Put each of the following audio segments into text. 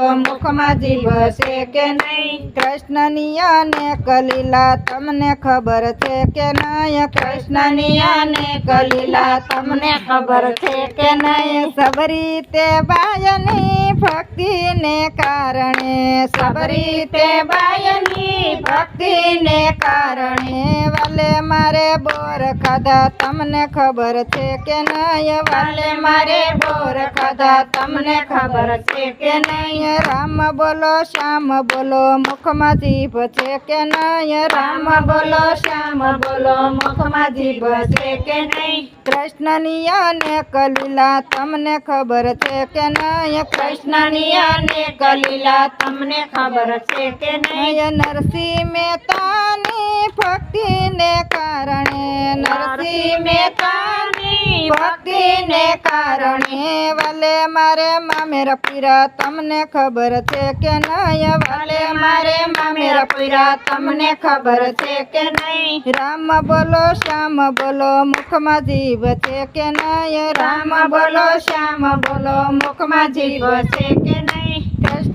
મુખમાં જીભ છે કે નહીં? કૃષ્ણની અને કલીલા, તમને ખબર છે કે નહીં? કૃષ્ણની અને કલીલા, તમને ખબર છે કે નહીં? સબરી તે બાયની ભક્તિને કારણે સબરી તે બાયની ભક્તિને કારણે. વાલે મારે બોર ખાધા, તમને ખબર છે કે નહીં? વાલે મારે બોર ખાધા, તમને ખબર છે કે નહીં? રામ બોલો, શ્યામ બોલો, મુખમાં જીભ છે કે નહીં? રામ બોલો, શ્યામ બોલો, મુખમાં જીભ છે કે નહીં? કૃષ્ણની અને કલીલા તમને ખબર છે કે નહીં? કૃષ્ણની અને કલીલા તમને ખબર છે કે નરસિંહ મહેતાની ભક્તિને કારણે, નરસિંહ મહેતાની ભક્તિને કારણે, વાલે મારે મામેર પીરા, તમને ખબર છે કે નહીં? વાલે મારે મામેર પીરા, તમને ખબર છે કે નહીં? રામ બોલો, શ્યામ બોલો, મુખમાં જીવ છે કે નહીં? રામ બોલો, શ્યામ બોલો, મુખમાં જીવ છે કે નહીં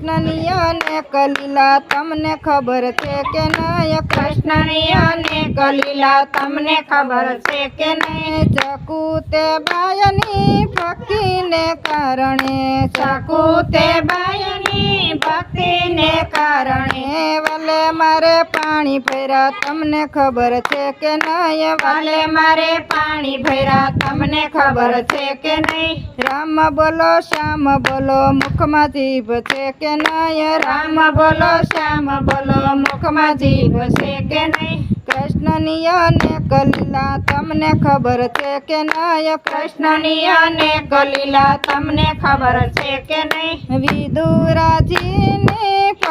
કૃષ્ણની અને કલીલા, તમને ખબર છે કે નહીં કૃષ્ણની અને કલીલા, તમને ખબર છે કે નહીં ચકુતે બાયની ભક્તિને કારણે, ચકુતે બાયની ભક્તિને કારણે મારે પાણી ભર્યા, તમને ખબર છે કે નહીં? વાલે મારે પાણી ભર્યા, તમને ખબર છે કે નહીં? રામ બોલો, શ્યામ બોલો, મુખમાં જીભ છે કે નહીં? રામ બોલો, શ્યામ બોલો, મુખમાં જીભ છે કે નહીં? કૃષ્ણની અને કલીલા તમને ખબર છે કે નહીં? કૃષ્ણની અને કલીલા તમને ખબર છે કે નહીં? વિદુરાજીની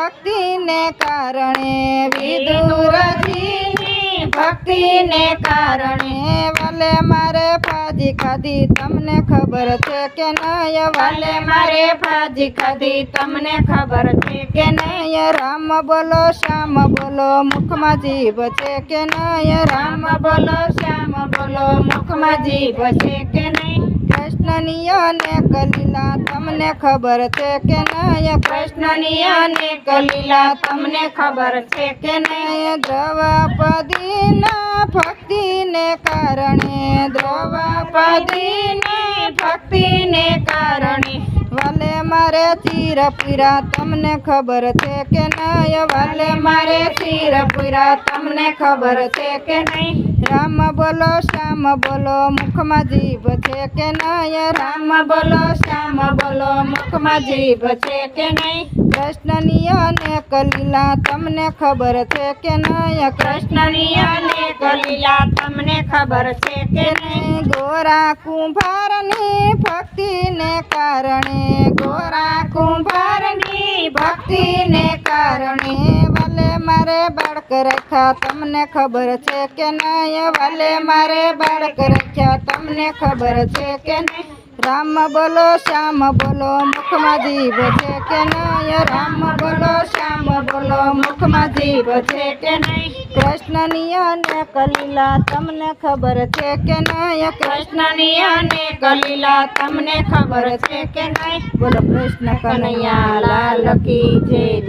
ભક્તિને કારણે વિદુરાજીની ભક્તિને કારણે વાલે મારે ભાજી ખાધી તમને ખબર છે કે નય વાલે મારે ભાજી ખાધી તમને ખબર છે કે નય રામ બોલો શ્યામ બોલો મુખમાં જીભ છે કે નય રામ બોલો શ્યામ બોલો મુખમાં જીભ છે કે નહીં? કૃષ્ણની અને કલીલા, તમને ખબર છે કે નય? કૃષ્ણનિયાને કલીલા, તમને ખબર છે કે નય? દ્રૌપદીના ભક્તિને કારણે, દ્રૌપદીની ભક્તિને કારણે મારે ચીર પીરા તમને ખબર છે કે નહીં? વાલે મારે ચીર પીરા તમને ખબર છે કે નહીં? રામ બોલો, શ્યામ બોલો, મુખમાં જીભ છે કે નહીં? રામ બોલો, શ્યામ બોલો, મુખમાં જીભ છે કે નહીં? કૃષ્ણની અને કલીલા તમને ખબર છે કે નહીં? કૃષ્ણની અનેક કલીલા તમને ખબર છે કે નહીં? ગોરા કુંભારની કારણે ગોરા કુંભારની ભક્તિને કારણે વાલે મારે બાળક રાખ્યા. તમને ખબર છે કે નહીં? વાલે મારે બાળક રાખ્યા. તમને ખબર છે કે નહીં? રામ બોલો, શ્યામ બોલો, મુખમાં જીભ છે કે નહીં? રામ બોલો, શ્યામ બોલો, મુખમાં જીભ છે કે નહીં? કૃષ્ણની અને કલીલા તમને ખબર છે કે નહીં? કૃષ્ણની અને કલીલા તમને ખબર છે કે નહીં? બોલો, કૃષ્ણ કનૈયા લાલ કી જય